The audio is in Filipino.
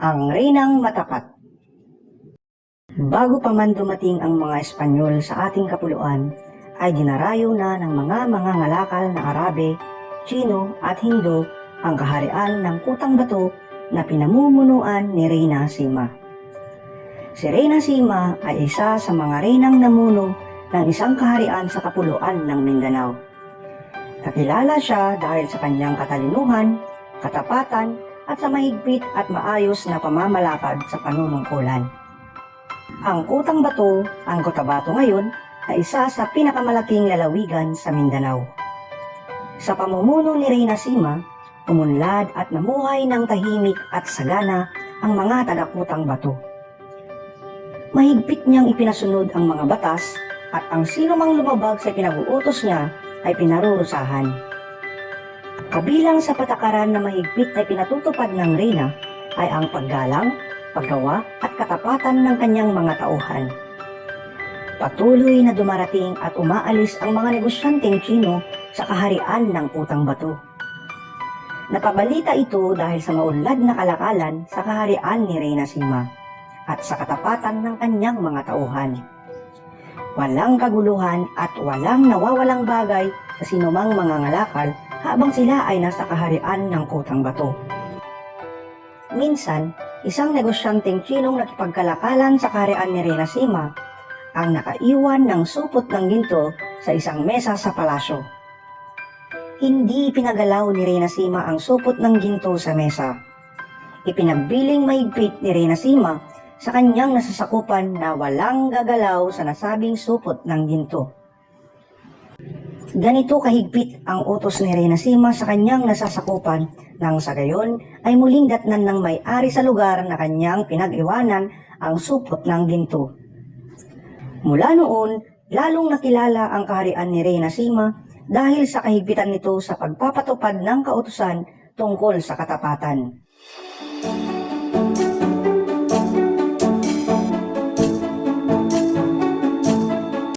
ang Reynang Matapat. Bago pa man dumating ang mga Espanyol sa ating kapuluan, ay dinarayo na ng mga mga ngalakal na Arabe, Chino at Hindu ang kaharian ng Kutang Bato na pinamumunuan ni Reyna Sima. Si Reyna Sima ay isa sa mga reynang namuno ng isang kaharian sa kapuluan ng Mindanao. Nakilala siya dahil sa kanyang katalinuhan, katapatan, at sa mahigpit at maayos na pamamalakad sa panunungkulan. Ang Kutang Bato, ang Cotabato ngayon, ay isa sa pinakamalaking lalawigan sa Mindanao. Sa pamumuno ni Reyna Sima, umunlad at namuhay ng tahimik at sagana ang mga taga-Kutang Bato. Mahigpit niyang ipinasunod ang mga batas at ang sino mang lumabag sa pinag-uutos niya ay pinarurusahan. Kabilang sa patakaran na mahigpit ay pinatutupad ng Reyna ay ang paggalang, paggawa at katapatan ng kanyang mga tauhan. Patuloy na dumarating at umaalis ang mga negosyanteng Chino sa kaharian ng Putang Bato. Napabalita ito dahil sa maunlad na kalakalan sa kaharian ni Reyna Sima at sa katapatan ng kanyang mga tauhan. Walang kaguluhan at walang nawawalang bagay sa sinumang mga ngalakal habang sila ay nasa kaharian ng Kutang Bato. Minsan, isang negosyanteng Chinong nakipagkalakalan sa kaharian ni Reyna Sima ang nakaiwan ng supot ng ginto sa isang mesa sa palasyo. Hindi pinagalaw ni Reyna Sima ang supot ng ginto sa mesa. Ipinagbiling mahigpit ni Reyna Sima sa kanyang nasasakupan na walang gagalaw sa nasabing supot ng ginto. Ganito kahigpit ang utos ni Reyna Sima sa kanyang nasasakupan nang sa gayon ay muling datnan ng may-ari sa lugar na kanyang pinag-iwanan ang supot ng ginto. Mula noon, lalong nakilala ang kaharian ni Reyna Sima dahil sa kahigpitan nito sa pagpapatupad ng kautusan tungkol sa katapatan.